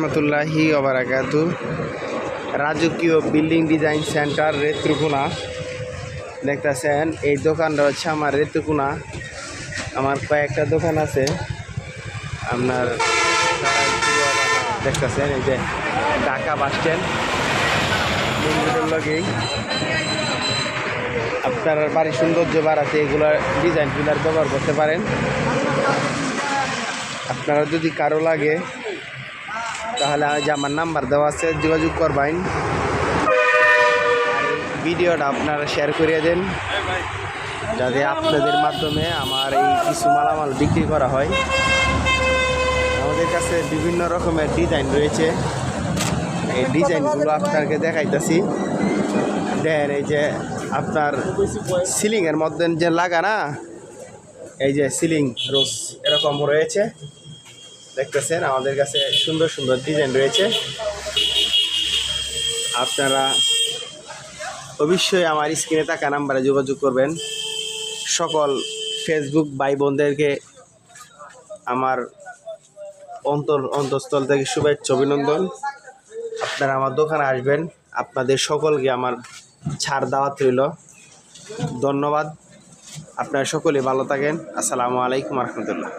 রহমতুল্লাহি ওবারাকাতু রাজকীয় building design centre রেত্রুকুনা। দেখতেছেন, এই দোকানটা হচ্ছে আমার রেত্রুকুনা। আমার কয়েকটা দোকান আছে। আপনার দেখতেছেন, এই যে ঢাকা বাস স্ট্যান্ড। লগেই। আপনার বাড়ির সৌন্দর্য বাড়াতে এগুলোর ডিজাইন পিলার ব্যবহার করতে পারেন। আপনারা যদি কারও লাগে তাহলে আজ আমার নাম্বার দেওয়া আছে, যোগাযোগ করবেন। ভিডিওটা আপনারা শেয়ার করিয়ে দেন, যাতে আপনাদের মাধ্যমে আমার এই কিছু মালামাল বিক্রি করা হয়। আমাদের কাছে বিভিন্ন রকমের ডিজাইন রয়েছে। এই ডিজাইনগুলো আপনাকে দেখাইতেছি। দেন এই যে আপনার সিলিংয়ের মধ্যে যে লাগা না, এই যে সিলিং রোজ এরকম রয়েছে। দেখতেছেন, আমাদের কাছে সুন্দর সুন্দর ডিজাইন রয়েছে। আপনারা অবশ্যই আমার স্ক্রিনে থাকা নাম্বারে যোগাযোগ করবেন। সকল ফেসবুক ভাই বোনদেরকে আমার অন্তর, অন্তঃস্থল থেকে শুভেচ্ছা, অভিনন্দন। আপনারা আমার দোকানে আসবেন, আপনাদের সকলকে আমার ছাড় দাওয়াত রইল। ধন্যবাদ। আপনারা সকলে ভালো থাকেন। আসসালামু আলাইকুম রহমতুল্লাহ।